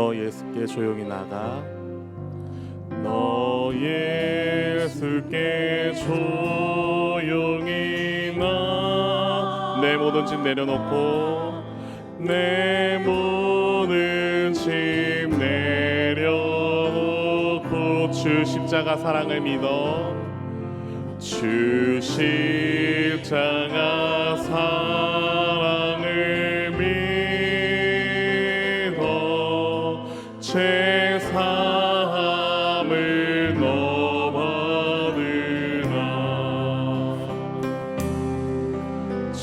너 예수께 조용히 나가. 너 예수께 조용히 나내 모든 짐 내려놓고 내 모든 짐 내려놓고 주 십자가 사랑을 믿어. 주 십자가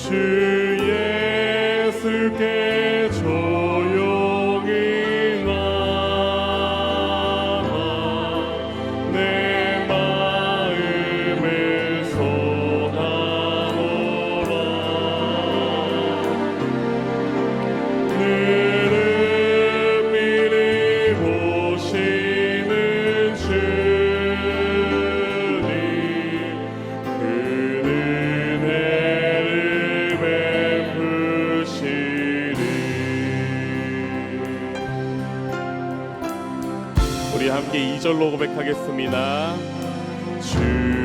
주 예수께 함께 2절로 고백하겠습니다. 주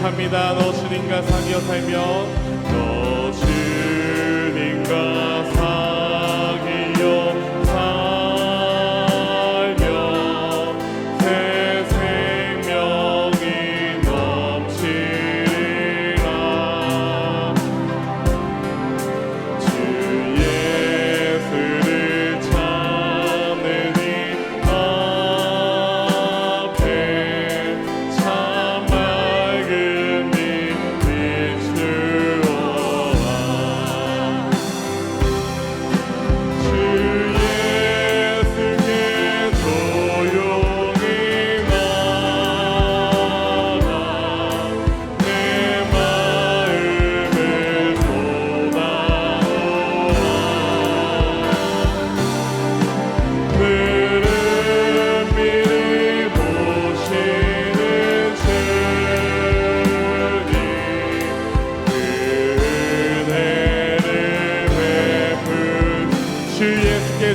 고백합니다. 너 주님과 사귀어 살면 너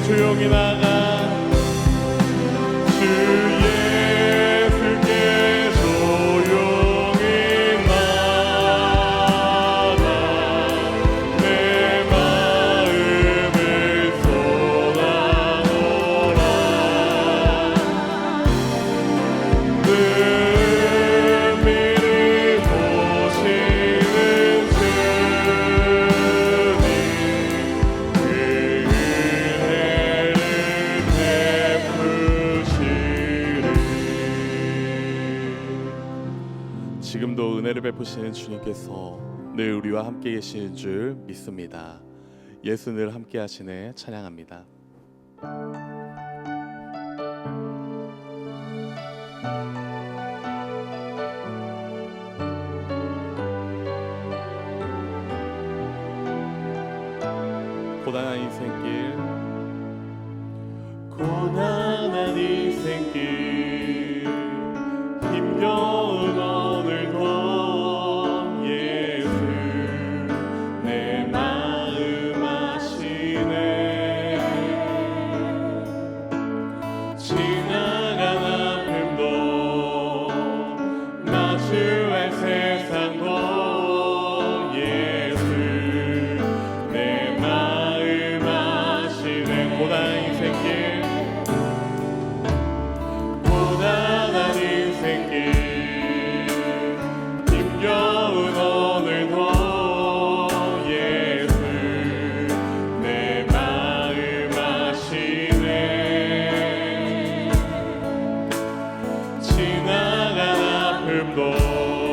조용히 나가 은혜를 베푸시는 주님께서 늘 우리와 함께 계시는 줄 믿습니다. 예수 늘 함께 하시네 찬양합니다. 고단한 인생길 고단한 인생길 아픔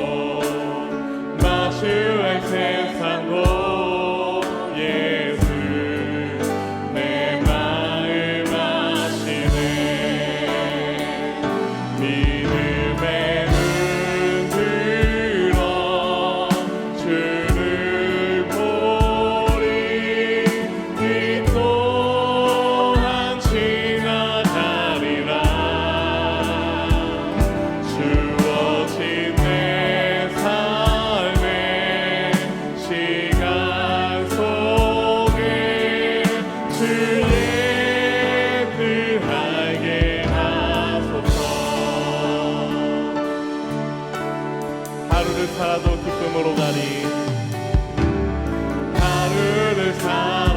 살아도 기쁨으로 가리 하루를 살